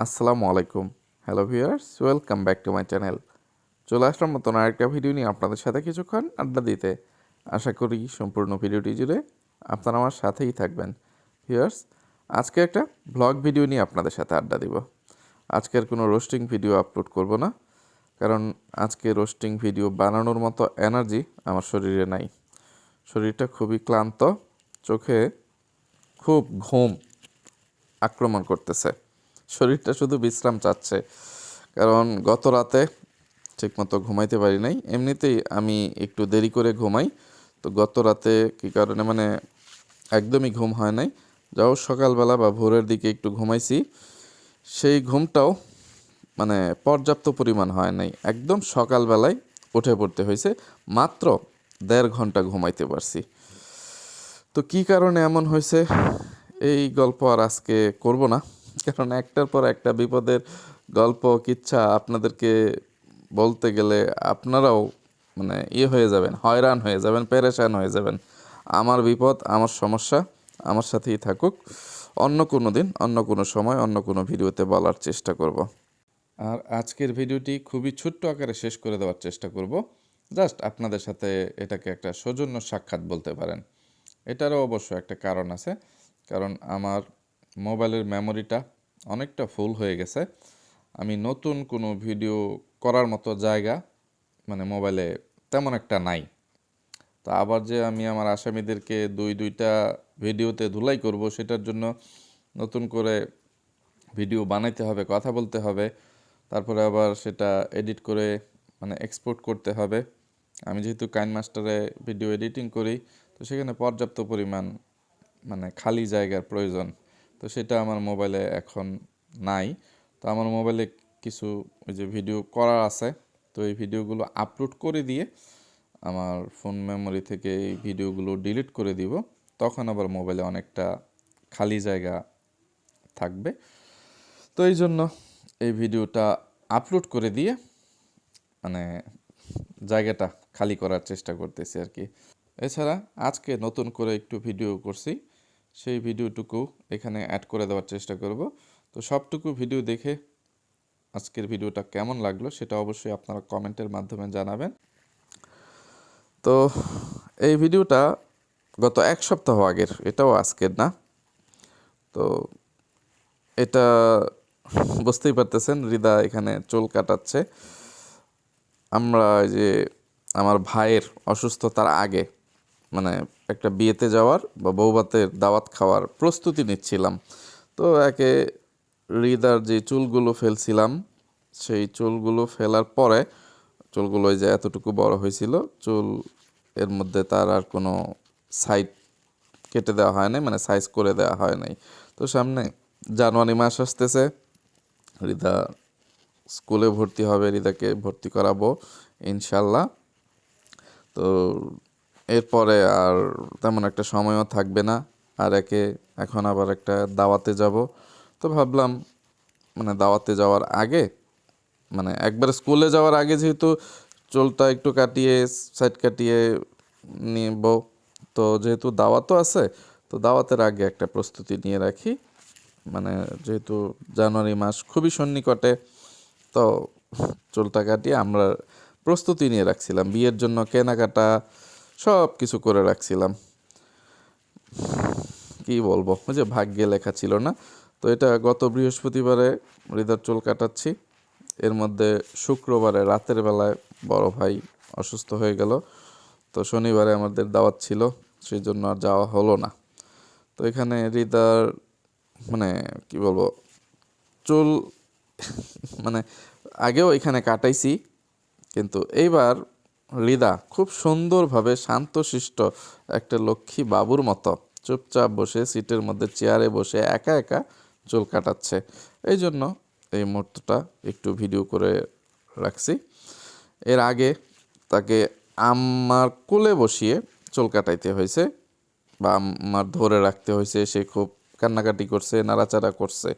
আসসালামু আলাইকুম। Hello viewers welcome back to my channel চলে আসলাম নতুন আরেকটা ভিডিও নিয়ে আপনাদের সাথে কিছুক্ষণ আড্ডা দিতে। আশা করি সম্পূর্ণ ভিডিওটি জুড়ে আপনারা আমার সাথেই থাকবেন। ভিউয়ার্স আজকে একটা ব্লগ ভিডিও নিয়ে আপনাদের সাথে আড্ডা দিব। আজকের কোনো রোস্টিং ভিডিও আপলোড করব না, কারণ আজকে রোস্টিং ভিডিও বানানোর মতো এনার্জি আমার শরীরে নাই। শরীরটা খুবই ক্লান্ত, চোখে খুব ঘুম আক্রমণ করতেছে। শরীরটা শুধু বিশ্রাম চাচ্ছে। কারণ গত রাতে ঠিকমতো ঘুমাইতে পারি নাই। এমনিতেই আমি একটু দেরি করে ঘুমাই। তো গত রাতে কী কারণে মানে একদমই ঘুম হয় নাই। যাও সকালবেলা বা ভোরের দিকে একটু ঘুমাইছি। সেই ঘুমটাও মানে পর্যাপ্ত পরিমাণ হয় নাই। একদম সকালবেলায় উঠে পড়তে হয়েছে। মাত্র দেড় ঘণ্টা ঘুমাইতে পারছি। তো কি কারণে এমন হয়েছে? এই গল্প আর আজকে করব না। কারণ একটার পর একটা বিপদের গল্প, কিচ্ছা আপনাদেরকে বলতে গেলে আপনারাও মানে ইয়ে হয়ে যাবেন, হয়রান হয়ে যাবেন, পেরেশান হয়ে যাবেন। আমার বিপদ, আমার সমস্যা, আমার সাথেই থাকুক। অন্য কোনো দিন, অন্য কোনো সময়, অন্য কোনো ভিডিওতে বলার চেষ্টা করব। আর আজকের ভিডিওটি খুবই ছোট্ট আকারে শেষ করে দেওয়ার চেষ্টা করব। জাস্ট আপনাদের সাথে এটাকে একটা সৌজন্য সাক্ষাৎ বলতে পারেন। এটারও অবশ্য একটা কারণ আছে। কারণ আমার মোবাইলের মেমোরিটা অনেকটা ফুল হয়ে গেছে। আমি নতুন কোনো ভিডিও করার মতো জায়গা মানে মোবাইলে তেমন একটা নাই। তো আবার যে আমি আমার আসামিদেরকে দুই, দুইটা ভিডিওতে ধুলাই করব সেটার জন্য নতুন করে ভিডিও বানাইতে হবে, কথা বলতে হবে। তারপরে আবার সেটা এডিট করে মানে এক্সপোর্ট করতে হবে। আমি যেহেতু কাইন মাস্টারে ভিডিও এডিটিং করি, তো সেখানে পর্যাপ্ত পরিমাণ মানে খালি জায়গার প্রয়োজন। তো সেটা আমার মোবাইলে এখন নাই। তো আমার মোবাইলে কিছু ওই যে ভিডিও করা আছে। তো এই ভিডিওগুলো আপলোড করে দিয়ে আমার ফোন মেমোরি থেকে এই ভিডিওগুলো ডিলিট করে দিব। তখন আবার মোবাইলে অনেকটা খালি জায়গা থাকবে। তো এই জন্য এই ভিডিওটা আপলোড করে দিয়ে মানে জায়গাটা খালি করার চেষ্টা করতেছি আর কি। এছাড়া আজকে নতুন করে একটু ভিডিও করছি। সেই ভিডিওটুকু এখানে অ্যাড করে দেওয়ার চেষ্টা করব। তো সবটুকু ভিডিও দেখে আজকের ভিডিওটা কেমন লাগল সেটা অবশ্যই আপনারা কমেন্টের মাধ্যমে জানাবেন। তো এই ভিডিওটা গত এক সপ্তাহ আগের, এটাও আজকের না। তো এটা বুঝতেই পারতেছেন রিদা এখানে চুল কাটাচ্ছে। আমরা যে আমার ভাইয়ের অসুস্থতার আগে মানে একটা বিয়েতে যাওয়ার বা বৌভাতের দাওয়াত খাওয়ার প্রস্তুতি নিচ্ছিলাম। তো একে হৃদার যে চুলগুলো ফেলছিলাম, সেই চুলগুলো ফেলার পরে, চুলগুলো যে এতটুকু বড় হয়েছিল, চুল এর মধ্যে তার আর কোনো সাইড কেটে দেওয়া হয় নাই মানে সাইজ করে দেওয়া হয় নাই। তো সামনে জানুয়ারি মাস আসতেছে হৃদা স্কুলে ভর্তি হবে হৃদাকে ভর্তি করাবো, ইনশাল্লাহ। তো এরপরে আর তেমন একটা সময়ও থাকবে না। আর একে এখন আবার একটা দাওয়াতে যাব। তো ভাবলাম মানে দাওয়াতে যাওয়ার আগে মানে একবার স্কুলে যাওয়ার আগে যেহেতু চুলটা একটু কাটিয়ে সাইড কাটিয়ে নিব, তো যেহেতু দাওয়াতও আছে, তো দাওয়াতের আগে একটা প্রস্তুতি নিয়ে রাখি। মানে যেহেতু জানুয়ারি মাস খুবই সন্নিকটে, তো চুলটা কাটিয়ে আমরা প্রস্তুতি নিয়ে রাখছিলাম। বিয়ের জন্য কেনাকাটা সব কিছু করে রাখছিলাম। কি বলব? ওই যে ভাগ্যে লেখা ছিল না? তো এটা গত বৃহস্পতিবারে হৃদয় চুল কাটাচ্ছি। এর মধ্যে শুক্রবারে রাতের বেলায় বড় ভাই অসুস্থ হয়ে গেল। তো শনিবারে আমাদের দাওয়াত ছিল সেই জন্য আর যাওয়া হলো না। তো এখানে হৃদার মানে কি বলব, চুল মানে আগেও এখানে কাটাইছি, কিন্তু এইবার হৃদা খুব সুন্দরভাবে শান্তশিষ্ট একটা লক্ষ্মী বাবুর মতো। চুপচাপ বসে সিটের মধ্যে চেয়ারে বসে একা একা চুল কাটাচ্ছে। এই জন্য এই মুহূর্তটা একটু ভিডিও করে রাখছি। এর আগে তাকে আমার কোলে বসিয়ে চুল কাটাইতে হয়েছে বা আমার ধরে রাখতে হয়েছে। সে খুব কান্নাকাটি করছে, নাড়াচাড়া করছে।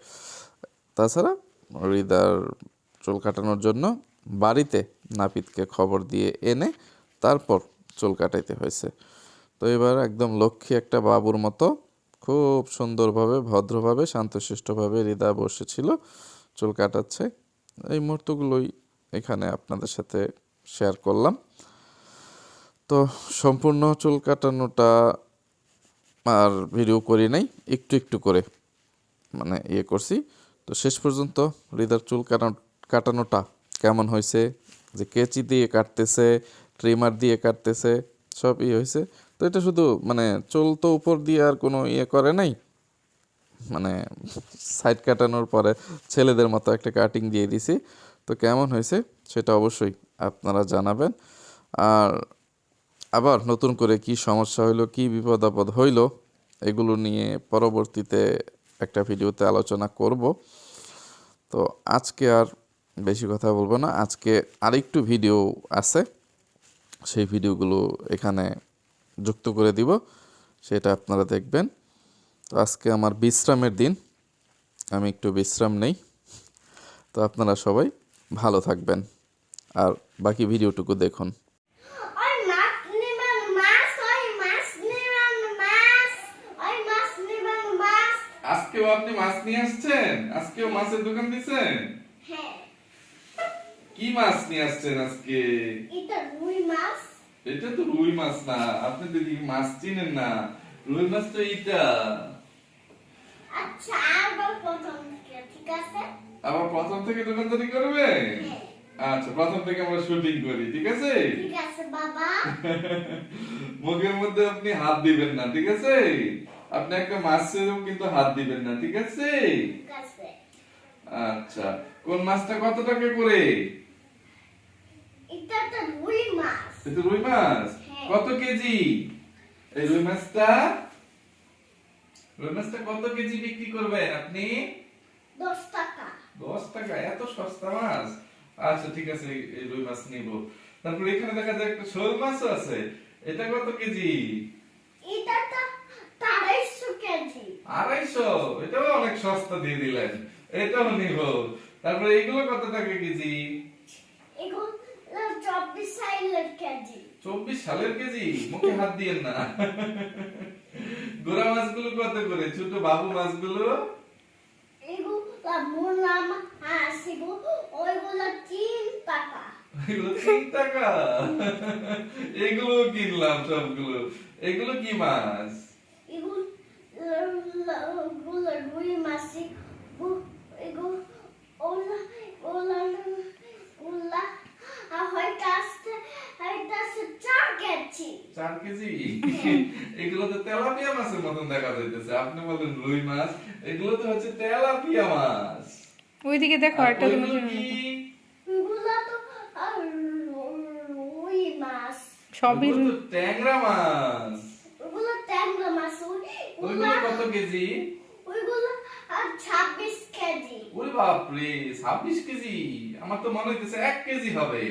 তাছাড়া হৃদার চুল কাটানোর জন্য বাড়িতে নাপিতকে খবর দিয়ে এনে তারপর চুল কাটাইতে হয়েছে। তো এবার একদম লক্ষ্মী একটা বাবুর মতো খুব সুন্দরভাবে, ভদ্রভাবে, শান্তশিষ্টভাবে হৃদা বসেছিল, চুল কাটাচ্ছে। এই মুহূর্তগুলোই এখানে আপনাদের সাথে শেয়ার করলাম। তো সম্পূর্ণ চুল কাটানোটা আর ভিডিও করি নাই, একটু একটু করে মানে ইয়ে করছি। তো শেষ পর্যন্ত হৃদার চুল কাটানো, কাটানোটা কেমন হয়েছে? যে কেচি দিয়ে কাটতেছে ট্রিমার দিয়ে কাটতেছে, সব ইয়ে হয়েছে তো এটা শুধু মানে চুল তো উপর দিয়ে আর কোনো ইয়ে করে নাই? মানে সাইড কাটানোর পরে ছেলেদের মতো একটা কাটিং দিয়ে দিছি। তো কেমন হয়েছে সেটা অবশ্যই আপনারা জানাবেন। আর আবার নতুন করে কি সমস্যা হইল, কি বিপদ আপদ হইল, এগুলো নিয়ে পরবর্তীতে একটা ভিডিওতে আলোচনা করব। তো আজকে আর বেশি কথা বলব না। আজকে আরেকটু ভিডিও আছে। সেই ভিডিওগুলো এখানে যুক্ত করে দিব। সেটা আপনারা দেখবেন। তো আজকে আমার বিশ্রামের দিন। আমি একটু বিশ্রাম নেই। তো আপনারা সবাই ভালো থাকবেন। আর বাকি ভিডিওটুকু দেখুন. আজকেও আপনি মাছ নিয়ে আসছেন? আজকেও মাছের দোকান দিছেন হ্যাঁ। কি মাছ নিয়ে আসছেন আজকে? এটা রুই মাছ। এটা তো রুই মাছ না আপনি তো মাছ চিনেন না। রুই মাছ তো এইটা। আচ্ছা আবার প্রথম থেকে ঠিক আছে? আবার প্রথম থেকে দোকানদারি করবে? হ্যাঁ। আচ্ছা প্রথম থেকে আমরা শুটিং করি ঠিক আছে? ঠিক আছে বাবা। মুখের মধ্যে আপনি হাত দিবেন না ঠিক আছে? আপনি একটা মাছেরও কিন্তু হাত দিবেন না ঠিক আছে? ঠিক আছে। আচ্ছা কোন মাছটা কত টাকা করে এটা তো রুই এটা রুই মাছ? হ্যাঁ। কত কেজি? এই রুই মাছটা? রুই মাছটা কত কেজি বিক্রি করবেন আপনি? দশ টাকা। দশ টাকা এত সস্তা মাছ। আচ্ছা ঠিক আছে এই- রুই মাছ নিব। তারপরে এখানে দেখা যায় একটা শোল মাছ আছে। এটা কত কেজি? এটা তো আড়াইশো কেজি। আড়াইশো? এটাও অনেক সস্তা দিয়ে দিলেন। এটাও নিব। তারপরে এগুলো কত টাকা কেজি? কেজি। চব্বিশ সালের কেজি? মুখে হাত দিয়েন না। গোড়া মাছগুলো কত করে? ছোট বাবু মাছগুলো? এগুলো মুলাম হাসিবো ওইগুলো তিন টাকা। এগুলো তিন টাকা? এগুলো কিনলাম সবগুলো। এগুলো কি মাছ? এগুলো এগুলো রুই মাছি এগুলো ওলা ওলা ওলা চার কেজি? এগুলো তো তেলাপিয়া মাছের মতন দেখা যাইতেছে। আপনি বলেন রুই মাছ এগুলো তো হচ্ছে তেলাপিয়া মাছ। ওইদিকে দেখো একটা ওইগুলো জিনিস কি? এগুলো তো আহ, রুই। মাছ সবই ট্যাংরা মাছ। ওগুলো ট্যাংরা মাছ ওই- ওইগুলো ওগুলো কত কেজি? কেজি। ওরে বাপরে ছাব্বিশ কেজি? আমার তো মনে হইতেছে এক কেজি হবে।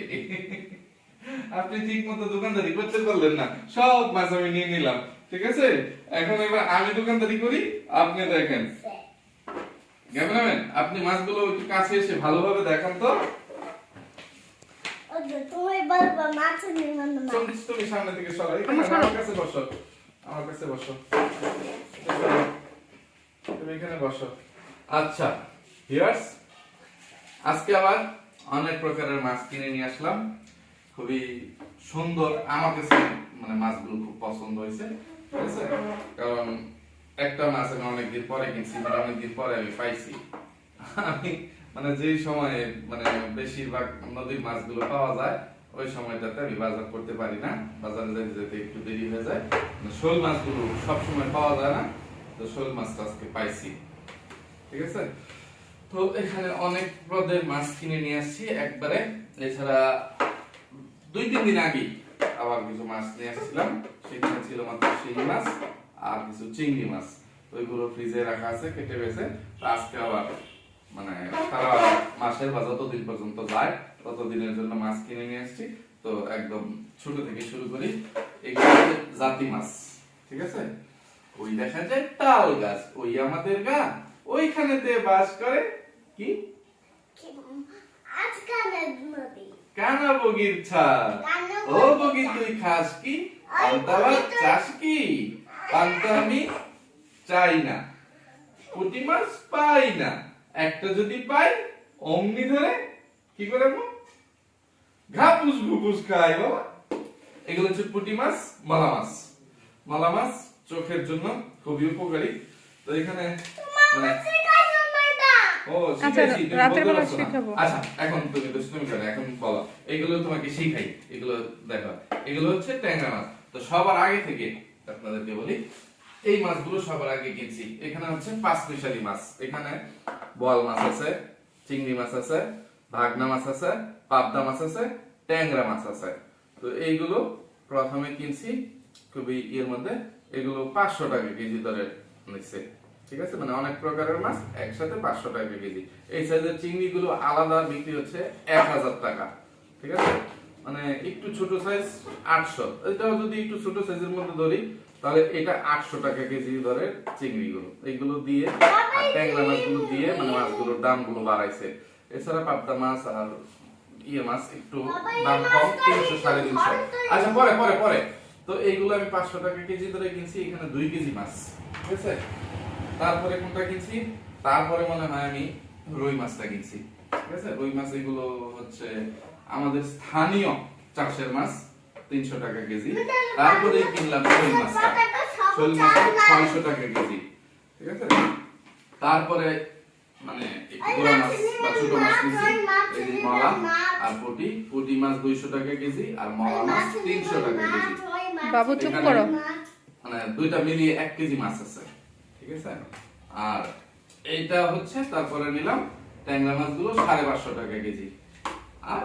আপনি ঠিক মতো দোকানদারি করতে পারলেন না। সব মাছ আমি নিয়ে নিলাম ঠিক আছে? এখন এবার আমি দোকানদারি করি আপনি দেখেন। ক্যামেরাম্যান আপনি মাছগুলো একটু কাছে এসে ভালোভাবে দেখান তো। ওদের তুমি বলব মাছ নির্মাণ তুমি তুমি সামনে থেকে আমার সরো। আমার কাছে বসো। আমার কাছে বসো। তুমি এখানে বসো। আচ্ছা ভিউয়ার্স আজকে আবার অনেক প্রকারের মাছ কিনে নিয়ে আসলাম। খুবই সুন্দর, আমার কাছে মানে মাছগুলো খুব পছন্দ হয়েছে, ঠিক আছে? কারণ একটা মাছ আমি অনেকদিন পরে কিনছি মানে অনেকদিন পরে আমি পাইছি। আমি মানে যেই সময়ে মানে বেশিরভাগ নদীর মাছগুলো পাওয়া যায়, ওই সময়টাতে আমি বাজার করতে পারি না। বাজারে যেতে যেতে একটু দেরি হয়ে যায়। মানে শোল মাছগুলো সব সময় পাওয়া যায় না, তো শোল মাছটা আজকে পাইছি। ঠিক আছে? তো এখানে অনেক পদের মাছ কিনে নিয়ে আসছি। একবারে, এছাড়া দুই, তিন দিন আগে আবার কিছু মাছ নিয়ে আসছিলাম। সেখানে ছিল মাত্র শিঙি মাছ আর কিছু চিংড়ি মাছ। ওইগুলো ফ্রিজে রাখা আছে, কেটে বেছে। আজকে আবার মানে সারা মাসের বা যতদিন পর্যন্ত যায়, ততদিনের জন্য মাছ কিনে নিয়ে আসছি। তো একদম ছোট থেকে শুরু করি। এগুলো জাতি মাছ, ঠিক আছে? ওই দেখা যায় তাল গাছ, ওই আমাদের গা ওইখানেতে বাস করে কি? একটা যদি পাই ধরে কি করে ঘাপুস ঘুপুস খাই বাবা। এগুলো হচ্ছে পুঁটি মাছ, মালা মাছ। মালা মাছ চোখের জন্য খুবই উপকারী। তো এখানে আচ্ছা, শিখাইছি তুমি রাতের বলতে বেলা পারছ না? শিখাবো। আচ্ছা এখন তুমি দুষ্টুমি করো এখন বলো। এগুলো তোমাকে শিখাই এগুলো দেখো। এগুলো হচ্ছে ট্যাংরা মাছ। তো সবার আগে থেকে আপনাদেরকে বলি এই মাছগুলো সবার আগে কিনছি। এখানে হচ্ছে পাঁচ মিশালি মাছ। এখানে বোয়াল মাছ আছে চিংড়ি মাছ আছে ভাগনা মাছ আছে পাবদা মাছ আছে ট্যাংরা মাছ আছে। তো এইগুলো প্রথমে কিনছি খুবই ইয়ের মধ্যে এগুলো পাঁচশো টাকা কেজি দরে নিচ্ছে। ঠিক আছে? মানে অনেক প্রকারের মাছ একসাথে পাঁচশো টাকা কেজি। এই সাইজের চিংড়ি গুলো আলাদা বিক্রি হচ্ছে এক হাজার টাকা। ঠিক আছে? মানে একটু ছোট সাইজ আটশো। এটাও যদি একটু ছোট সাইজের মধ্যে ধরি তাহলে এটা আটশো টাকা কেজি দরের চিংড়ি গুলো এইগুলো দিয়ে আর ট্যাংরা মাছগুলো দিয়ে মানে মাছগুলোর দামগুলো বাড়াইছে। এছাড়া পাবদা মাছ আর ইয়ে মাছ একটু দাম কম তিনশো সাড়ে তিনশো। আচ্ছা পরে পরে পরে। তো এইগুলো আমি পাঁচশো টাকা কেজি ধরে কিনছি এখানে দুই কেজি মাছ। ঠিক আছে? তারপরে কোনটা কিনছি? তারপরে মনে হয় আমি রুই মাছটা কিনছি। ঠিক আছে? রুই মাছ এগুলো হচ্ছে আমাদের স্থানীয় চাষের মাছ তিনশো টাকা কেজি। তারপরে কিনলাম শোল মাছটা। শোল মাছটা ছয়শো টাকা কেজি। ঠিক আছে? তারপরে মানে বড় মাছ বা ছোট মাছ কিনছি। এই মলা আর পুটি। পুটি মাছ দুইশো টাকা কেজি আর মলা মাছ তিনশো টাকা কেজি। বাবু চুপ করো। মানে দুইটা মিলিয়ে এক কেজি মাছ আছে। ঠিক আছে? আর এইটা হচ্ছে তারপরে নিলাম ট্যাংরা মাছগুলো সাড়ে পাঁচশো টাকা কেজি। আর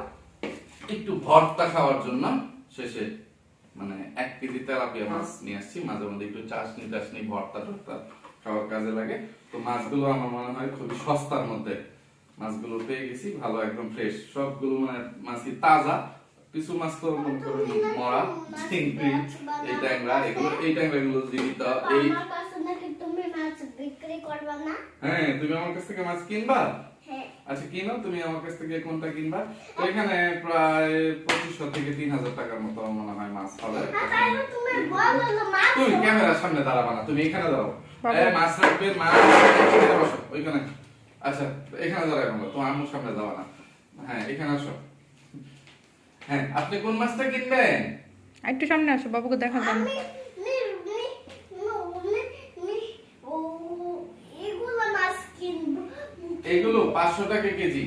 একটু ভর্তা খাওয়ার জন্য শেষে মানে এক কেজি তেলাপিয়া মাছ নিয়ে আসছি। মাঝে মধ্যে একটু চাশনি ভর্তা টর্তা খাওয়ার কাজে লাগে। তো মাছগুলো আমার মনে হয় খুবই সস্তার মধ্যে মাছগুলো পেয়ে গেছি। ভালো একদম ফ্রেশ সবগুলো মানে মাছই তাজা। কিছু মাছ তো মনে করুন মরা চিংড়ি এই ট্যাংরা এগুলো এই ট্যাংরা গুলো জীবিত এই আমার কাছে নাকি তুমি মাছ বিক্রি করবে না? হ্যাঁ তুমি আমার কাছ থেকে মাছ কিনবা? হ্যাঁ। আচ্ছা কিনো তুমি আমার কাছ থেকে কোনটা কিনবা? তো এখানে প্রায় পঁচিশশো থেকে তিন হাজার টাকার মতো মনে হয় মাছ হবে। তুমি বলো না মাছ তুমি ক্যামেরার সামনে দাঁড়াবা না তুমি এখানে দাঁড়াও। মাছ রাখবে মাছ বসো ওইখানে। আচ্ছা এখানে তোমার আম্মুর সামনে যাবা না। হ্যাঁ এখানে আসো। হ্যাঁ আপনি কোন মাছটা কিনবেন? একটু সামনে আসো বাবুকে দেখা যান আমি নি নি নো নি নি ও এগুলো মাছ কিনবো এগুলো পাঁচশো টাকা কেজি।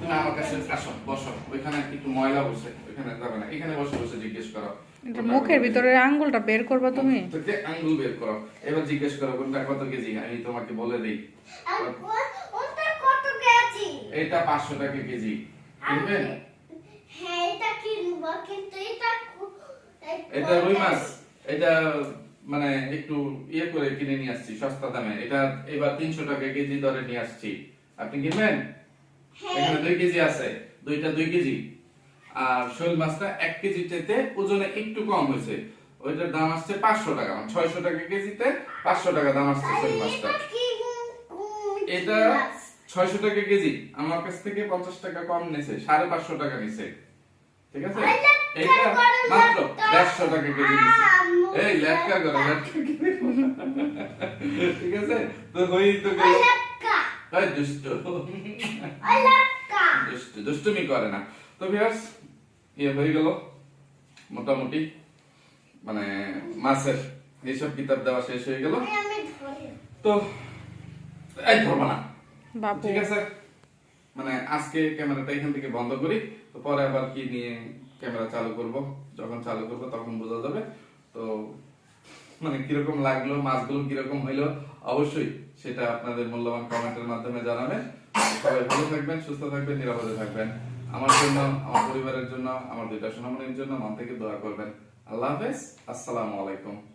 তুমি আমার কাছে আসো বসো। ওইখানে একটু ময়লা বসে ওইখানে যাবে না। এখানে বসে বসে জিজ্ঞেস করো। মুখের ভিতরে আঙ্গুলটা বের করবা তুমি? আঙ্গুল বের করো। এবার জিজ্ঞেস করো কোনটা কত কেজি? আমি তোমাকে বলে দিই। আর ও- ওটা কত কেজি? এটা পাঁচশো টাকা কেজি। হ্যাঁ কিনবো এটা রুই মাছ। এটা মানে একটু ইয়ে করে কিনে নিয়ে আসছি সস্তা দামে। এটা এবার তিনশো টাকা কেজি দরে নিয়ে আসছি। আপনি কিনবেন? হ্যাঁ। এখানে দুই কেজি আছে। দুইটা দুই কেজি। আর শোল মাছটা এক কেজি চাইতে ওজনে একটু কম হয়েছে। ওইটার দাম আসছে পাঁচশো টাকা। মানে ছয়শো টাকা কেজিতে পাঁচশো টাকা দাম আসছে শোল মাছটা। এটা? ছয়শো টাকা কেজি। আমার কাছ থেকে পঞ্চাশ টাকা কম নিছে সাড়ে পাঁচশো টাকা নিছে। ঠিক আছে? এইটা মাত্র টাকা কেজি এই লেটকা করো লেটকা ঠিক আছে? তো হই তো গেল। লাক্কা, দুষ্ট। দুষ্ট দুষ্টুমি করে না। তো ভিউয়ার্স ইয়ে হয়ে গেল। মোটামুটি মানে মাছের হিসাব কিতাব দেওয়া শেষ হয়ে গেল। তো এই ধরবো না। ঠিক আছে? মানে আজকে ক্যামেরাটা এখান থেকে বন্ধ করি। তো পরে আবার কি নিয়ে ক্যামেরা চালু করব। যখন চালু করব তখন বোঝা যাবে। তো মানে কীরকম লাগল, মাছগুলো কীরকম হইল, অবশ্যই সেটা আপনাদের মূল্যবান কমেন্টের মাধ্যমে জানাবেন। সবাই ভালো থাকবেন, সুস্থ থাকবেন, নিরাপদে থাকবেন। আমার জন্য, আমার পরিবারের জন্য, আমার দুইটা সুনামনের জন্য মন থেকে দোয়া করবেন। আল্লাহ হাফেজ। আসসালামু আলাইকুম।